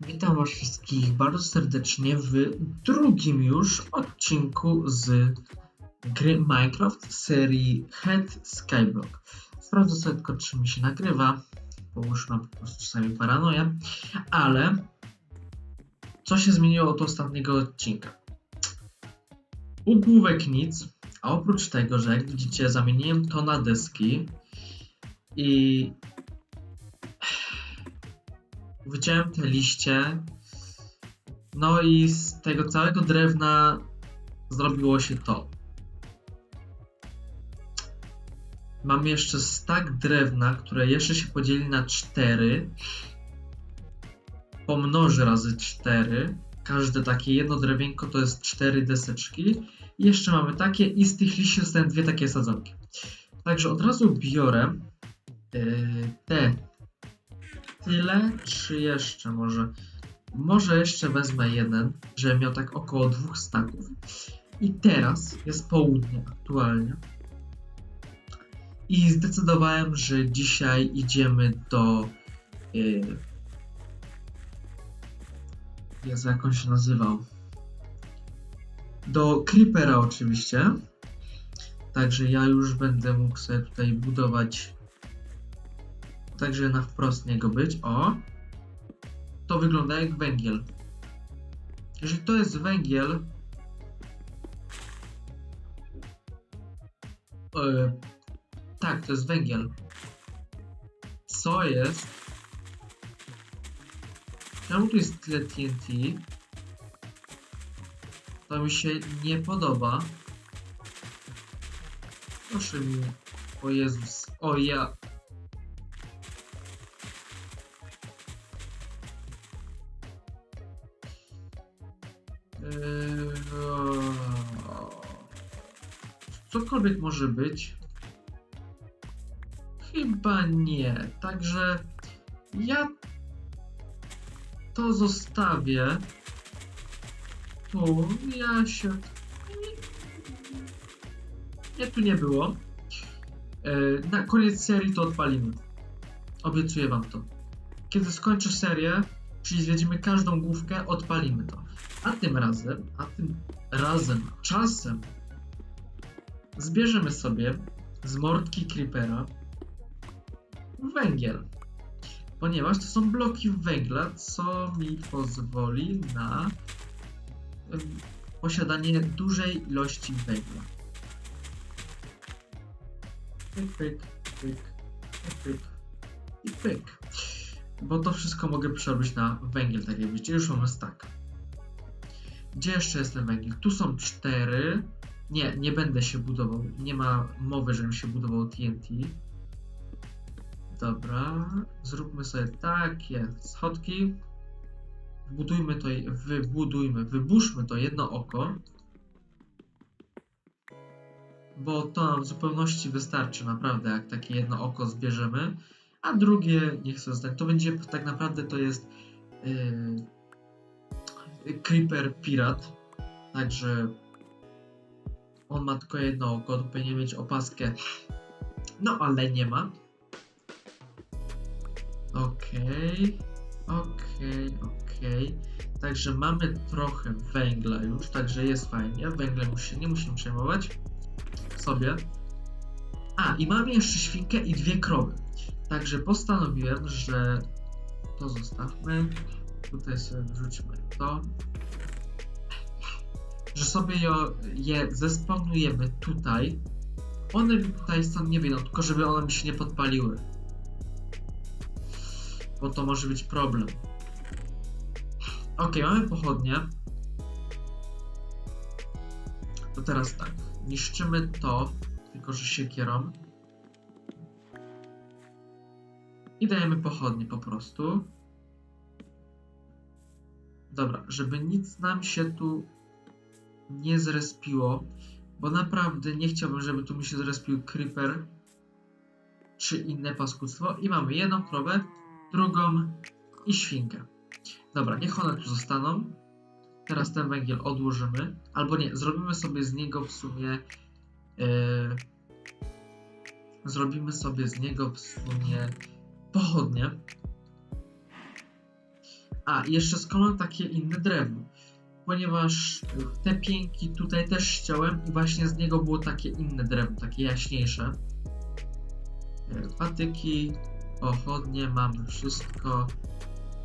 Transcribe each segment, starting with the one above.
Witam Was wszystkich bardzo serdecznie w drugim już odcinku z gry Minecraft serii Head Skyblock. Sprawdzę sobie tylko, czy mi się nagrywa, mam po prostu czasami paranoję, ale co się zmieniło od ostatniego odcinka? Ugłówek nic, a oprócz tego, że jak widzicie zamieniłem to na deski i wyciąłem te liście. No i z tego całego drewna zrobiło się to. Mam jeszcze stak drewna, które jeszcze się podzieli na 4. Pomnożę razy 4. Każde takie jedno drewienko to jest 4 deseczki. I jeszcze mamy takie i z tych liści dostałem dwie takie sadzonki. Także od razu biorę yy, te tyle, czy jeszcze może? Może jeszcze wezmę jeden, żeby miał tak około dwóch staków. I teraz jest południe aktualnie. I zdecydowałem, że dzisiaj idziemy do. Yy, Jezu, jak on się nazywał? Do Creepera oczywiście. Także ja już będę mógł sobie tutaj budować także na wprost niego być. O! To wygląda jak węgiel. Jeżeli to jest węgiel. E, tak, to jest węgiel. Co jest? Czemu tu jest tyle TNT? To mi się nie podoba. Proszę mi. O Jezus. O ja. Może być. Chyba nie. Także ja to zostawię. Tu ja się. Nie, tu nie było. Eee, na koniec serii to odpalimy. Obiecuję wam to. Kiedy skończę serię, czyli zwiedzimy każdą główkę, odpalimy to. A tym razem, a tym razem, czasem zbierzemy sobie z mordki Creepera węgiel. Ponieważ to są bloki węgla, co mi pozwoli na posiadanie dużej ilości węgla. Pyk, pyk, pyk, pyk i pyk. Bo to wszystko mogę przerobić na węgiel, tak jak widzicie. Już mamy stack. Gdzie jeszcze jest ten węgiel? Tu są cztery. Nie, nie będę się budował. Nie ma mowy, żebym się budował TNT. Dobra, zróbmy sobie takie schodki. Wbudujmy to, wybudujmy, wyburzmy to jedno oko. Bo to nam w zupełności wystarczy, naprawdę, jak takie jedno oko zbierzemy. A drugie, niech sobie zostanie. To będzie tak naprawdę to jest. Yy, Creeper Pirat. Także on ma tylko jedno oko, powinien mieć opaskę. No, ale nie ma. Okej, okej, okej. Także mamy trochę węgla już, także jest fajnie. Węglem już się nie musimy przejmować sobie. A, i mamy jeszcze świnkę i dwie krowy. Także postanowiłem, że to zostawmy. Tutaj sobie wrzućmy to. Że sobie je, je zespawnujemy tutaj. One mi tutaj stąd nie wyjdą, tylko żeby one mi się nie podpaliły. Bo to może być problem. Ok, mamy pochodnie. To teraz tak. Niszczymy to, tylko że siekierą. I dajemy pochodnie po prostu. Dobra, żeby nic nam się tu nie zrespiło, bo naprawdę nie chciałbym, żeby tu mi się zrespił creeper czy inne paskudztwo. I mamy jedną krowę, drugą i świnkę. Dobra, niech one tu zostaną. Teraz ten węgiel odłożymy. Albo nie, zrobimy sobie z niego w sumie... Yy, zrobimy sobie z niego w sumie pochodnie. A, jeszcze skąd takie inne drewno? Ponieważ te pięki tutaj też ściąłem i właśnie z niego było takie inne drewno, takie jaśniejsze. E, Patyki, pochodnie, mamy wszystko.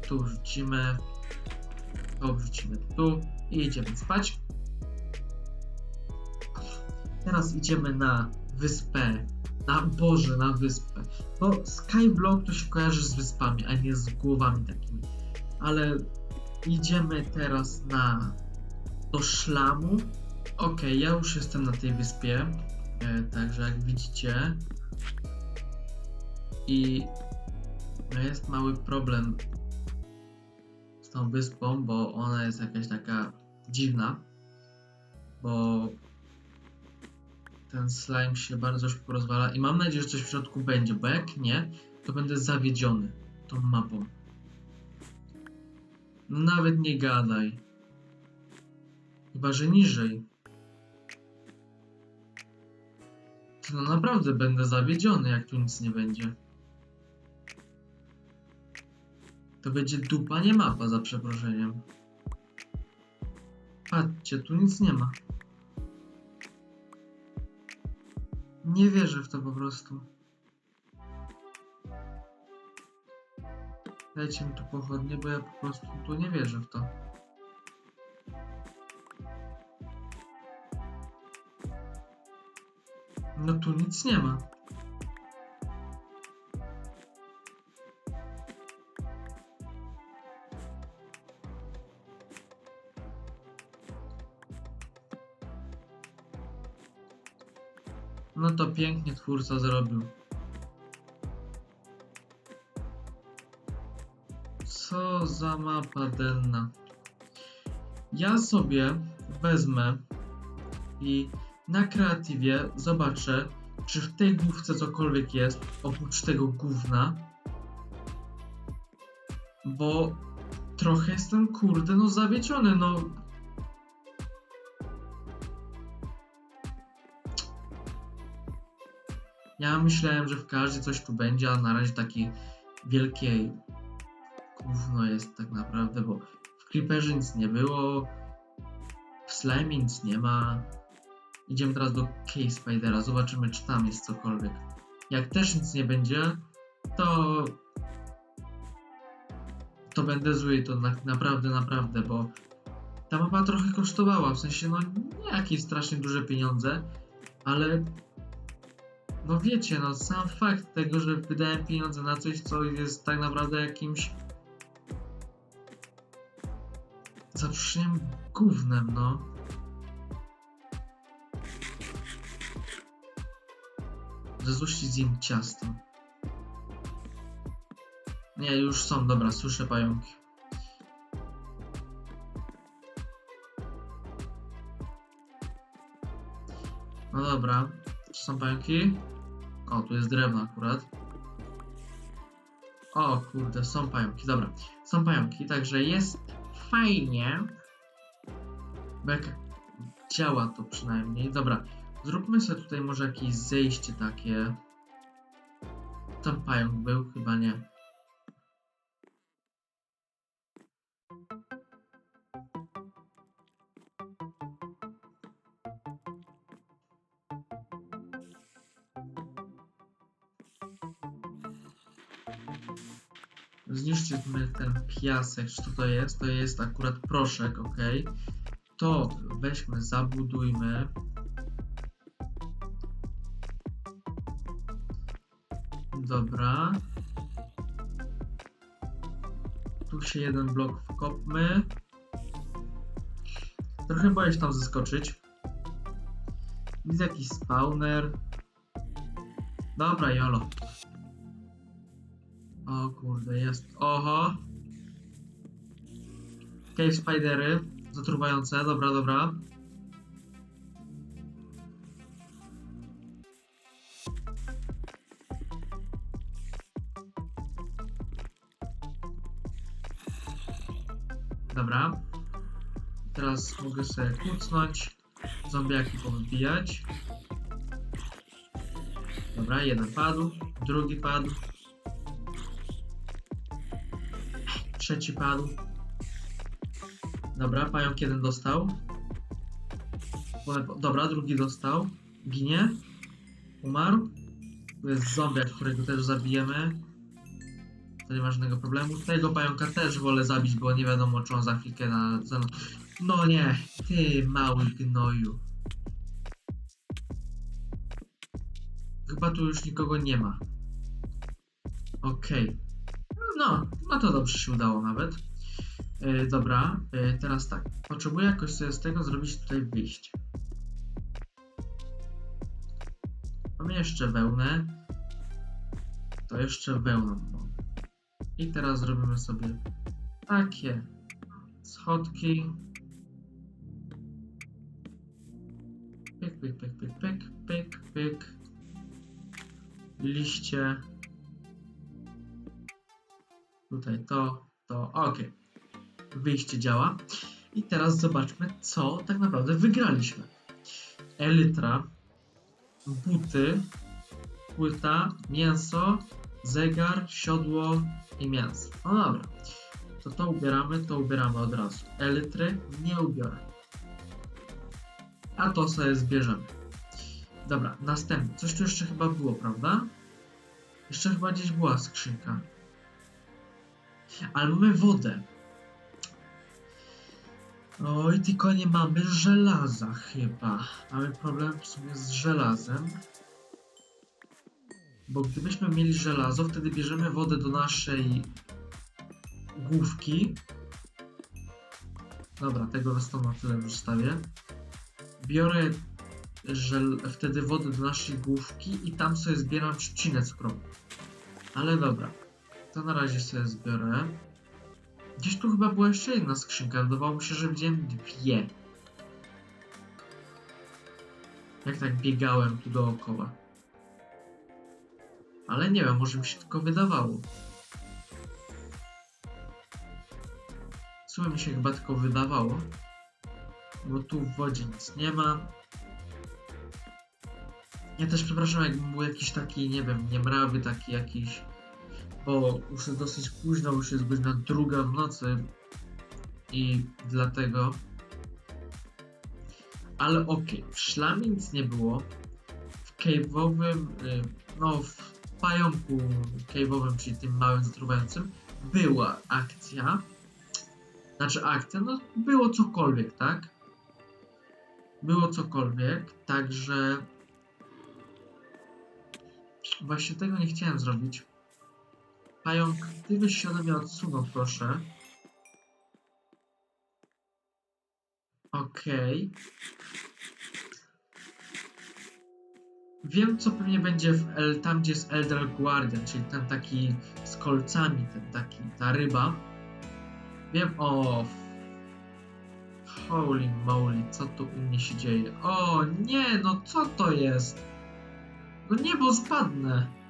Tu wrzucimy. To wrzucimy tu i idziemy spać. Teraz idziemy na wyspę. Na Boże, na wyspę. Bo Skyblock to się kojarzy z wyspami, a nie z głowami takimi. Ale idziemy teraz na do szlamu. Okej, ja już jestem na tej wyspie. E, także jak widzicie. I no jest mały problem z tą wyspą, bo ona jest jakaś taka dziwna. Bo ten slime się bardzo szybko rozwala i mam nadzieję, że coś w środku będzie, bo jak nie, to będę zawiedziony tą mapą. Nawet nie gadaj. Chyba, że niżej. No naprawdę będę zawiedziony, jak tu nic nie będzie. To będzie dupa, nie mapa, za przeproszeniem. Patrzcie, tu nic nie ma. Nie wierzę w to po prostu. Dajcie mi tu pochodnie, bo ja po prostu tu nie wierzę w to. No tu nic nie ma. No to pięknie twórca zrobił. Za mapa denna. Ja sobie wezmę i na kreatywie zobaczę, czy w tej główce cokolwiek jest, oprócz tego gówna. Bo trochę jestem, kurde, no zawiedziony, no. Ja myślałem, że w każdej coś tu będzie, a na razie taki wielkie gówno jest tak naprawdę, bo w Creeperze nic nie było, w Slime nic nie ma. Idziemy teraz do Cave Spidera, zobaczymy czy tam jest cokolwiek. Jak też nic nie będzie, to to będę zły, to na, naprawdę, naprawdę, bo ta mapa trochę kosztowała, w sensie no nie jakieś strasznie duże pieniądze, ale no wiecie, no sam fakt tego, że wydałem pieniądze na coś, co jest tak naprawdę jakimś zaproszeniem gównem, no. Ze złości zjem ciasto. Nie, już są, dobra, słyszę pająki. No dobra, czy są pająki? O, tu jest drewno akurat. O kurde, są pająki, dobra. Są pająki, także jest fajnie. Bo jak działa to przynajmniej. Dobra, zróbmy sobie tutaj może jakieś zejście takie. Tam pająk był? Chyba nie. Zniszczmy ten piasek. Co to jest? To jest akurat proszek, ok. To weźmy, zabudujmy. Dobra. Tu się jeden blok wkopmy. Trochę boję się tam zeskoczyć. Widzę jakiś spawner. Dobra, jolo. O kurde, jest. Oho. Cave spidery. Zatruwające. Dobra, dobra. Dobra. Teraz mogę sobie kucnąć. Zombiaki powybijać. Dobra, jeden padł. Drugi padł. Trzeci padł. Dobra, pająk jeden dostał. Dobra, drugi dostał. Ginie. Umarł. Tu jest zombiak, którego też zabijemy. To nie ma żadnego problemu. Tego pająka też wolę zabić, bo nie wiadomo, czy on za chwilkę na... No nie, ty mały gnoju. Chyba tu już nikogo nie ma. Okej. No, no to dobrze się udało nawet. E, dobra, e, teraz tak. Potrzebuję jakoś sobie z tego zrobić tutaj wyjście. Mamy jeszcze wełnę. To jeszcze wełną. I teraz zrobimy sobie takie schodki. Pyk, pyk, pyk, pyk, pyk, pyk, pyk. Liście. Tutaj to, to, ok. Wyjście działa. I teraz zobaczmy, co tak naprawdę wygraliśmy. Elytra, buty, płyta, mięso, zegar, siodło i mięso. No dobra. To to ubieramy, to ubieramy od razu. Elytry nie ubiorę. A to sobie zbierzemy. Dobra, następny. Coś tu jeszcze chyba było, prawda? Jeszcze chyba gdzieś była skrzynka. Ale mamy wodę. Oj, tylko nie mamy żelaza chyba. Mamy problem w sumie z żelazem. Bo gdybyśmy mieli żelazo, wtedy bierzemy wodę do naszej główki. Dobra, tego na na tyle zostawię. Biorę żel, wtedy wodę do naszej główki i tam sobie zbieram trzcinę cukrową. Ale dobra, to na razie sobie zbiorę. Gdzieś tu chyba była jeszcze jedna skrzynka, wydawało mi się, że widziałem dwie. Jak tak biegałem tu dookoła. Ale nie wiem, może mi się tylko wydawało. W sumie mi się chyba tylko wydawało. Bo tu w wodzie nic nie ma. Ja też przepraszam, jakbym był jakiś taki, nie wiem, niemrawy, taki jakiś, bo już jest dosyć późno, już jest godzina druga w nocy i dlatego. Ale okej, w szlamie nic nie było. W cave'owym, y, no w pająku cave'owym, czyli tym małym zatruwającym, była akcja. Znaczy akcja, no było cokolwiek, tak? Było cokolwiek, także Właśnie tego nie chciałem zrobić. Pająk, ty byś się ode mnie odsunął, proszę. Okej. Wiem, co pewnie będzie w El, tam, gdzie jest Elder Guardian, czyli ten taki z kolcami, ten taki, ta ryba. Wiem, o... Holy moly, co tu u mnie się dzieje? O nie, no co to jest? No nie, bo spadnę.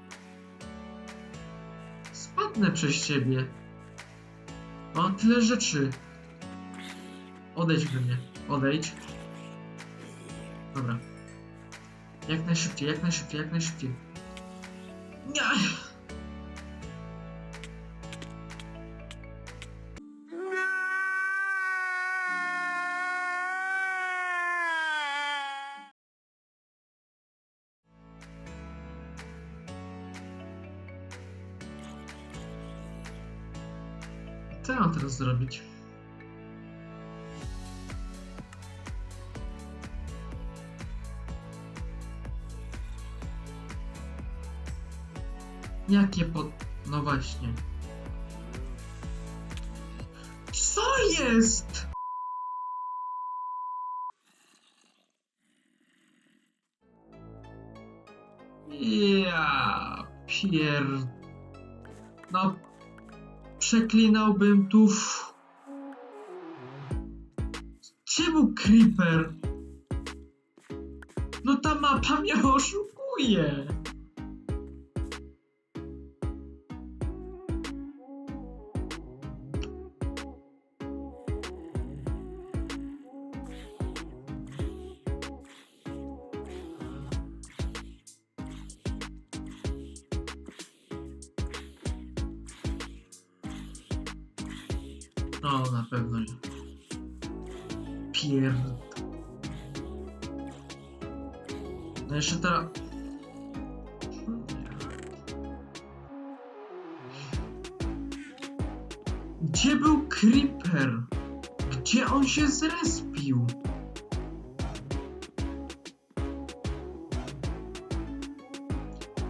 Spadnę przez ciebie. Mam tyle rzeczy. Odejdź ode mnie. Odejdź. Dobra. Jak najszybciej, jak najszybciej, jak najszybciej. Nie. Co ja mam teraz zrobić? Jakie pod... No właśnie. Co jest? Ja pier... No... Przeklinałbym tu... w- Czemu Creeper? No ta mapa mnie oszukuje. No, na pewno nie. Pierd... No jeszcze teraz... Gdzie był Creeper? Gdzie on się zrespił?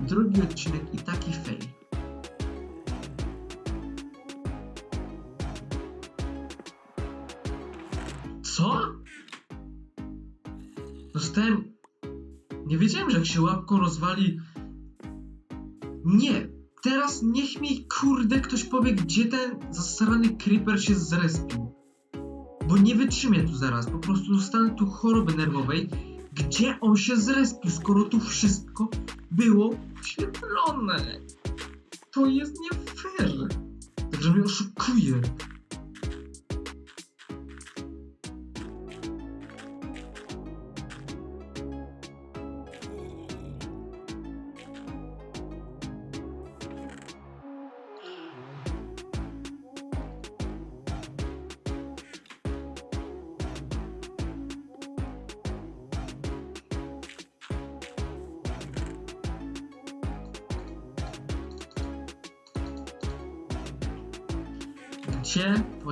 Drugi odcinek i taki fail. Dostałem... Nie wiedziałem, że jak się łapką rozwali... Nie! Teraz niech mi kurde ktoś powie, gdzie ten zasrany creeper się zrespił. Bo nie wytrzymię tu zaraz, po prostu dostanę tu choroby nerwowej. Gdzie on się zrespił, skoro tu wszystko było oświetlone? To jest nie fair. Także mnie oszukuje.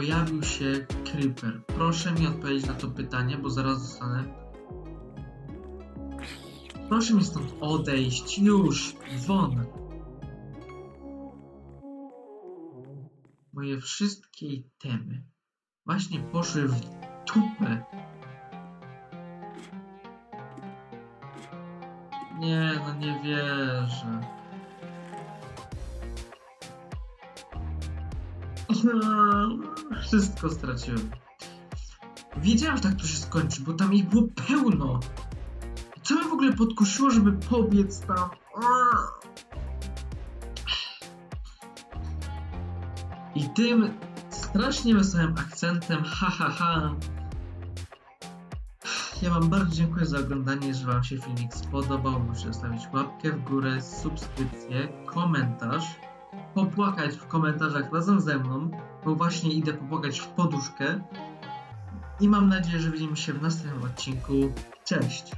Pojawił się Creeper? Proszę mi odpowiedzieć na to pytanie, bo zaraz zostanę. Proszę mi stąd odejść, już, won. Moje wszystkie itemy właśnie poszły w dupę. Nie, no nie wierzę. Wszystko straciłem. Wiedziałem, że tak to się skończy, bo tam ich było pełno. Co mnie w ogóle podkusiło, żeby pobiec tam? I tym strasznie wesołym akcentem, ha ha ha. Ja wam bardzo dziękuję za oglądanie, jeżeli wam się filmik spodobał, możecie zostawić łapkę w górę, subskrypcję, komentarz popłakać w komentarzach razem ze mną, bo właśnie idę popłakać w poduszkę. I mam nadzieję, że widzimy się w następnym odcinku. Cześć!